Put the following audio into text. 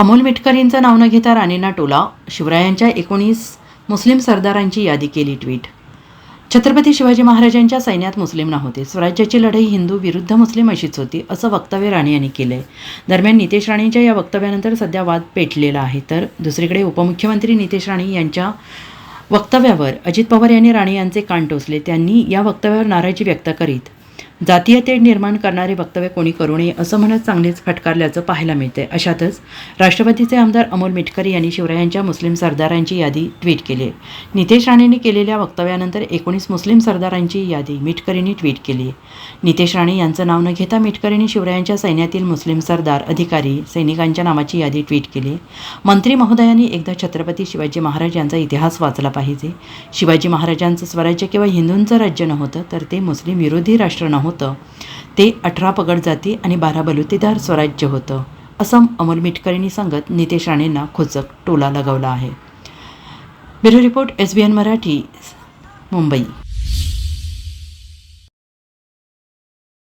अमोल मिटकरींचं नाव न घेता राणेंना टोला शिवरायांच्या एकोणीस मुस्लिम सरदारांची यादी केली ट्विट. छत्रपती शिवाजी महाराजांच्या सैन्यात मुस्लिम नव्हते स्वराज्याची लढाई हिंदू विरुद्ध मुस्लिम अशीच होती असं वक्तव्य राणे यांनी केलं आहे दरम्यान नितेश राणेंच्या या वक्तव्यानंतर सध्या वाद पेटलेला आहे. तर दुसरीकडे उपमुख्यमंत्री नितेश राणे यांच्या वक्तव्यावर अजित पवार यांनी राणे यांचे कान टोचले. त्यांनी या वक्तव्यावर नाराजी व्यक्त करीत जातीय तेढ निर्माण करणारे वक्तव्य कोणी करू नये असं म्हणत चांगलेच फटकारल्याचं पाहायला मिळते अशातच राष्ट्रवादीचे आमदार अमोल मिटकरी यांनी शिवरायांच्या मुस्लिम सरदारांची यादी ट्विट केली आहे. नितेश राणेंनी केलेल्या वक्तव्यानंतर एकोणीस मुस्लिम सरदारांची यादी मिटकरींनी ट्विट केली नितेश राणे यांचं नाव न घेता मिटकरींनी शिवरायांच्या सैन्यातील मुस्लिम सरदार अधिकारी सैनिकांच्या नावाची यादी ट्विट केली मंत्री महोदयांनी एकदा छत्रपती शिवाजी महाराज यांचा इतिहास वाचला पाहिजे. शिवाजी महाराजांचं स्वराज्य केवळ हिंदूंचं राज्य नव्हतं तर ते मुस्लिम विरोधी राष्ट्र नव्हतं. ते अठरा पगड जाती आणि बारा बलुतेदार स्वराज्य होतं. असं अमोल मिटकरींनी सांगत नितेश राणेंना खोचक टोला लगावला आहे. Bureau report S B N Marathi Mumbai.